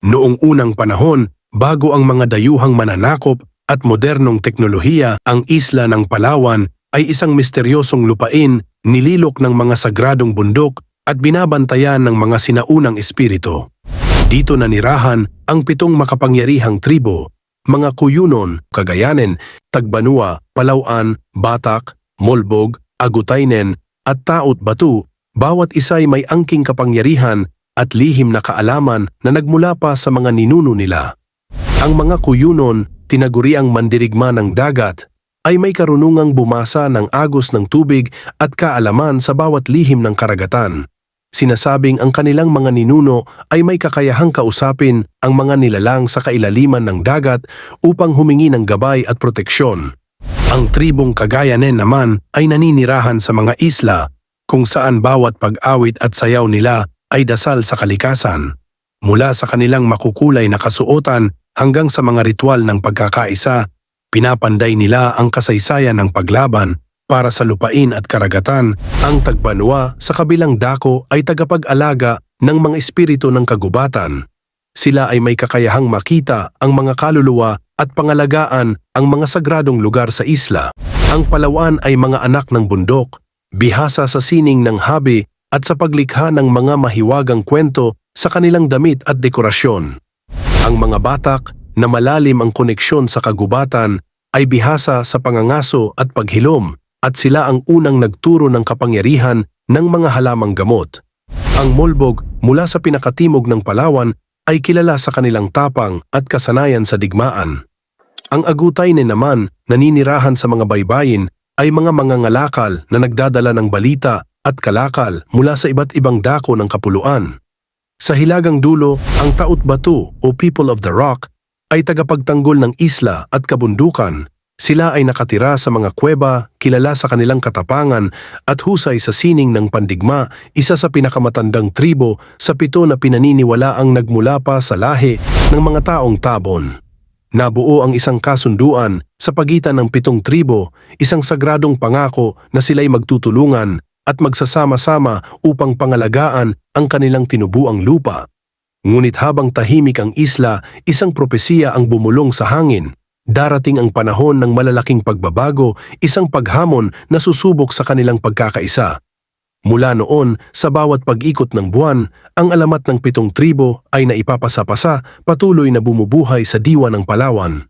Noong unang panahon, bago ang mga dayuhang mananakop at modernong teknolohiya, ang isla ng Palawan ay isang misteryosong lupain, nililok ng mga sagradong bundok at binabantayan ng mga sinaunang espiritu. Dito nanirahan ang pitong makapangyarihang tribo, mga Kuyunon, Cagayanen, Tagbanua, Palauan, Batak, Molbog, Agutaynen at Taot Batu, bawat isa ay may angking kapangyarihan at lihim na kaalaman na nagmula pa sa mga ninuno nila. Ang mga Kuyunon, tinaguriang mandirigma ng dagat, ay may karunungang bumasa ng agos ng tubig at kaalaman sa bawat lihim ng karagatan. Sinasabing ang kanilang mga ninuno ay may kakayahang kausapin ang mga nilalang sa kailaliman ng dagat upang humingi ng gabay at proteksyon. Ang tribong Cagayanen naman ay naninirahan sa mga isla kung saan bawat pag-awit at sayaw nila ay dasal sa kalikasan. Mula sa kanilang makukulay na kasuotan hanggang sa mga ritual ng pagkakaisa, pinapanday nila ang kasaysayan ng paglaban para sa lupain at karagatan. Ang Tagbanwa sa kabilang dako ay tagapag-alaga ng mga espiritu ng kagubatan. Sila ay may kakayahang makita ang mga kaluluwa at pangalagaan ang mga sagradong lugar sa isla. Ang Palawan ay mga anak ng bundok, bihasa sa sining ng habi at sa paglikha ng mga mahiwagang kwento sa kanilang damit at dekorasyon. Ang mga batak na malalim ang koneksyon sa kagubatan ay bihasa sa pangangaso at paghilom at sila ang unang nagturo ng kapangyarihan ng mga halamang gamot. Ang Molbog mula sa pinakatimog ng Palawan ay kilala sa kanilang tapang at kasanayan sa digmaan. Ang agutay ni naman naninirahan sa mga baybayin ay mga mangangalakal na nagdadala ng balita at kalakal mula sa iba't ibang dako ng kapuluan. Sa hilagang dulo, ang Taot Batu o People of the Rock ay tagapagtanggol ng isla at kabundukan. Sila ay nakatira sa mga kuweba, kilala sa kanilang katapangan at husay sa sining ng pandigma, isa sa pinakamatandang tribo sa pito na pinaniniwala ang nagmula pa sa lahi ng mga taong tabon. Nabuo ang isang kasunduan sa pagitan ng pitong tribo, isang sagradong pangako na sila'y magtutulungan at magsasama-sama upang pangalagaan ang kanilang tinubuang lupa. Ngunit habang tahimik ang isla, isang propesiya ang bumulong sa hangin. Darating ang panahon ng malalaking pagbabago, isang paghamon na susubok sa kanilang pagkakaisa. Mula noon, sa bawat pag-ikot ng buwan, ang alamat ng pitong tribo ay naipapasa-pasa patuloy na bumubuhay sa diwa ng Palawan.